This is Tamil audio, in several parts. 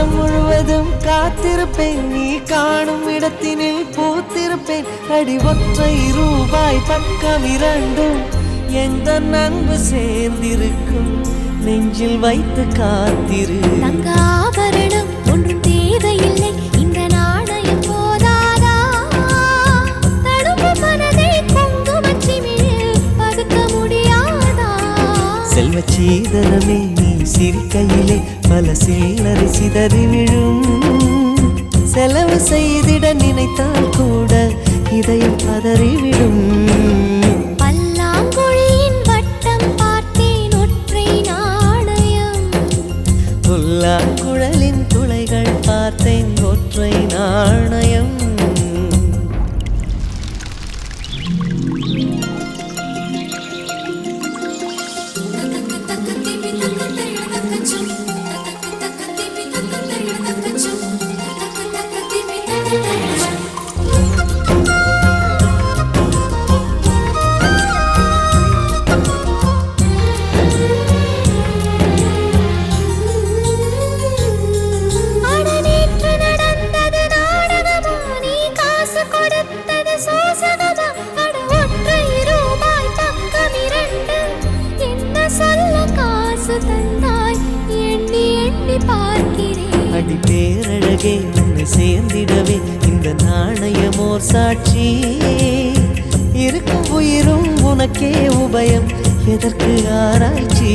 காலம் முழுவதும் காத்திருப்பேன். நீ காணும் இடத்தினில் பூத்திருப்பேன். அடி ஒற்றை ரூபாய் பக்கம் இரண்டும் எந்த நண்பு சேர்ந்திருக்கும். நெஞ்சில் வைத்து காத்திரு. செல்வச் சீதனமே நீ சிரிக்கையிலே பல சில்லறை சிதறி விழும். செலவு செய்திட நினைத்தால் கூட இதயம் பதறிவிடும். குழலின் துளைகள் பார்த்தேன் ஒற்றை நாணயம். பேரழகே உன்னை சேர்ந்திடவே இந்த நாணயமோர் சாட்சி. இருக்கும் உயிரும் உனக்கே உபயம் எதற்கு ஆராய்ச்சி?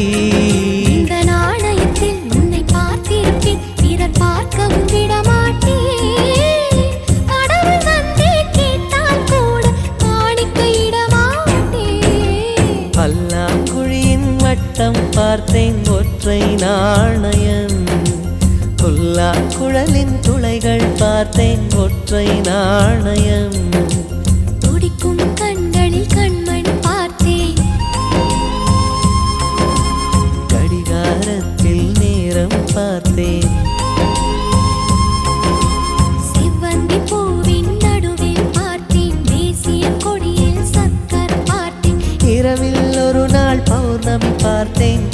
இந்த நாணயத்தில் உன்னை பார்த்திருப்பேன் பிறர் பார்க்கவும் விடமாட்டேன். பல்லாங்குழியின் வட்டம் பார்த்தேன் ஒற்றை நாணயம். புல்லா குழலின் துளைகள் பார்த்தேன் ஒற்றை நாணயம். துடிக்கும் கண்களில் கண்மண் பார்த்தேன். கடிகாரத்தில் நேரம் பார்த்தேன். செவ்வந்தி பூவின் நடுவில் பார்த்தேன். தேசிய கொடியில் சக்கர் பார்த்தேன். இரவில் ஒரு நாள் பௌர்ணமி பார்த்தேன்.